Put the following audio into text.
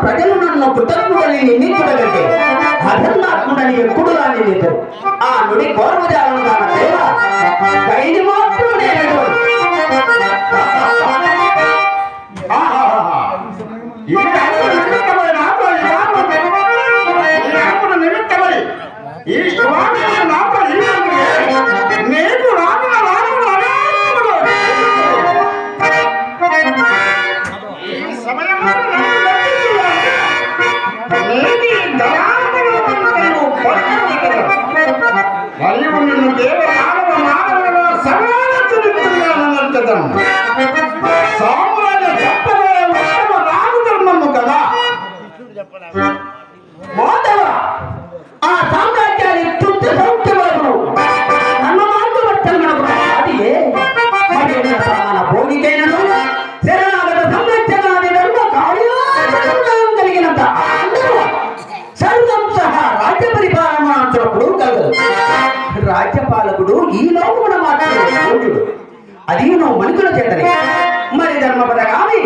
ಪ್ರಜೆಗಳನ್ನು ಕುಟುಂಬಗಳಲ್ಲಿ ನಿಂತಿರಬೇಕು ಅದನ್ನ ಆತ್ಮನಲ್ಲಿ ಕುಡುಗಾಲಿದೆ ಆ ನುಡಿ ಗೌರವದ మరియు నిన్ను దేవ మానవ మానవులలో సమాన చరిత్రగానంటదమ్మ సామ్రాజ్య చెప్పలే రాజ్యపాలకుడు ఈ లోకమున మాత్రం అది నువ్వు మనుషుల చేతనే. మరి ధర్మపద కానీ